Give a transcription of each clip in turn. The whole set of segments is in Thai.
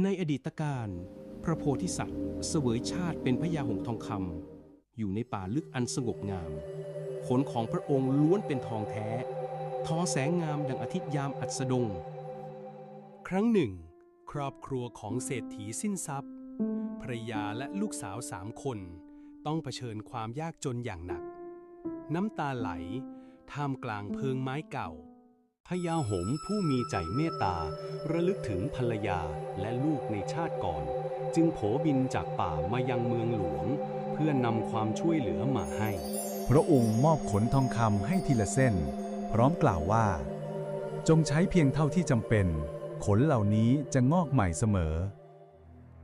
ในอดีตการ พระโพธิสัตว์ เสวยชาติเป็นพญาหงส์ทองคำอยู่ในป่าลึกอันสงบงาม ขนของพระองค์ล้วนเป็นทองแท้ ทอแสงงามดังอาทิตย์ยามอัสดง ครั้งหนึ่ง ครอบครัวของเศรษฐีสิ้นทรัพย์ภรยาและลูกสาวสามคน ต้องเผชิญความยากจนอย่างหนัก น้ำตาไหล ท่ามกลางเพิงไม้เก่า ญาหงส์ผู้มีใจเมตตา ระลึกถึงภรรยาและลูกในชาติก่อน จึงโผบินจากป่ามายังเมืองหลวง เพื่อนำความช่วยเหลือมาให้ พระองค์มอบขนทองคำให้ทีละเส้น พร้อมกล่าวว่า จงใช้เพียงเท่าที่จำเป็น ขนเหล่านี้จะงอกใหม่เสมอ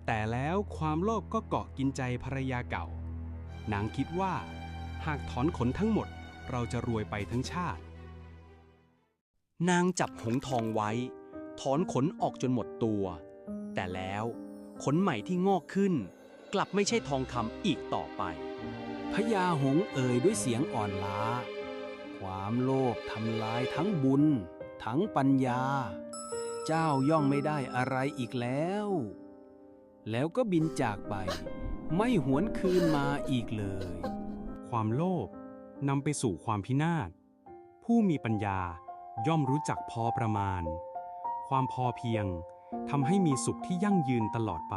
แต่แล้วความโลภก็เกาะกินใจภรรยาเก่า นางคิดว่า หากถอนขนทั้งหมดเราจะรวยไปทั้งชาติ นางจับหงส์ทองไว้ ถอนขนออกจนหมดตัว แต่แล้วขนใหม่ที่งอกขึ้น กลับไม่ใช่ทองคำอีกต่อไปพญาหงส์เอ่ยด้วยเสียงอ่อนล้า ความโลภทำลายทั้งบุญ ทั้งปัญญา เจ้าย่อมไม่ได้อะไรอีกแล้ว แล้วก็บินจากไป ไม่หวนคืนมาอีกเลย ความโลภนำไปสู่ความพินาศ ผู้มีปัญญา ย่อมรู้จักพอประมาณ ความพอเพียงทำให้มีสุขที่ยั่งยืนตลอดไป